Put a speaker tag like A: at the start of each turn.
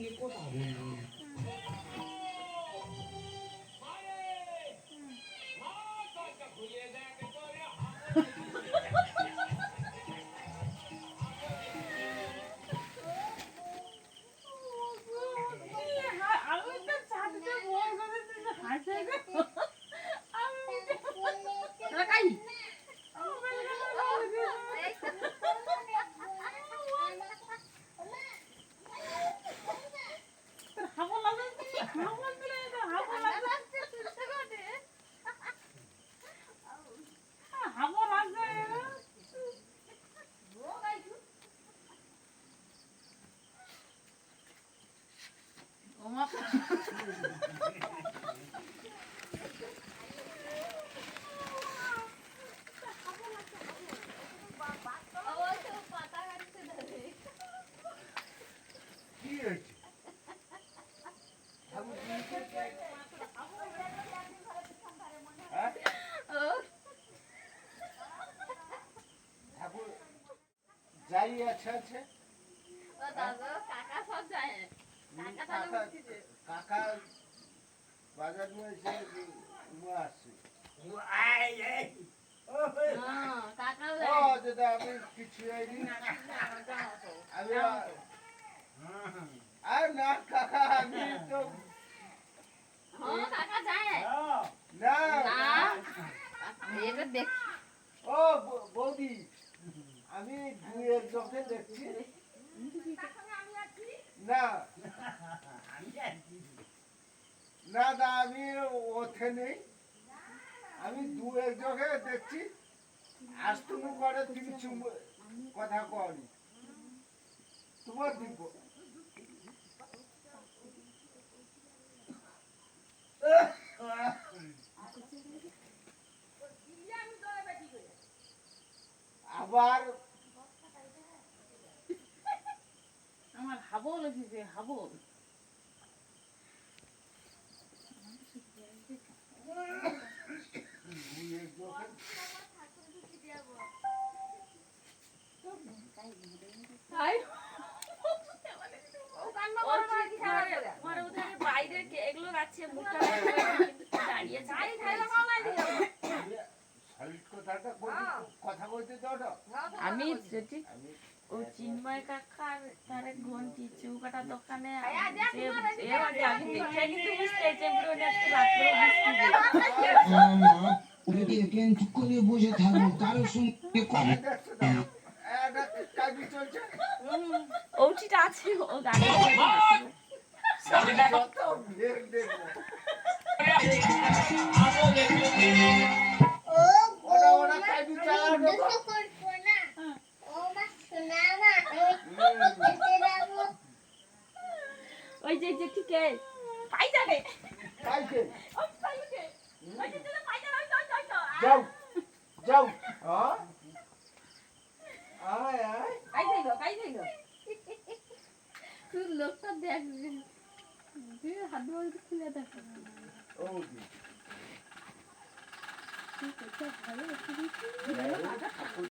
A: সঙ্গে কথা বলব
B: আমি ওমা
A: কি হয়েছে ঠাকুর জিনিসটা কি? হ্যাঁ? ঠাকুর যাই আছে আছে কাকা বাজার নিয়ে এসে আসছে। ও যেটা আমি কিছু হয়নি আমি আর না কাকা আমি তো ও বৌদি আমি দুয়ের চোখে দেখছি। না না দা আমি ওঠে নেই। আমি দুয়ের চোখে দেখছি। আস্তনু করে তিনি চুম কথা করি তোমার দিব আবার
B: আমার হাবল এসেছে হাবল
A: দুয়ের চোখে
C: মানে ওদের বাইরে এগুলো মুখটা দাঁড়িয়ে
A: বলতে দাও না।
C: আমি যদি ও চিন্ময় কাকার তার ঘন্টি চৌকাটা দোকানে
D: চুপ করে বসে থাকব কারোর সঙ্গে
C: আছে ও গাড়ি ওই যে যে ঠিক আছে পাই যাবে পাইছে ওই যে পাই
A: যাও
B: হাত ধরে খুলে দেখ
A: ও দি
B: তুই কোথায় ভালো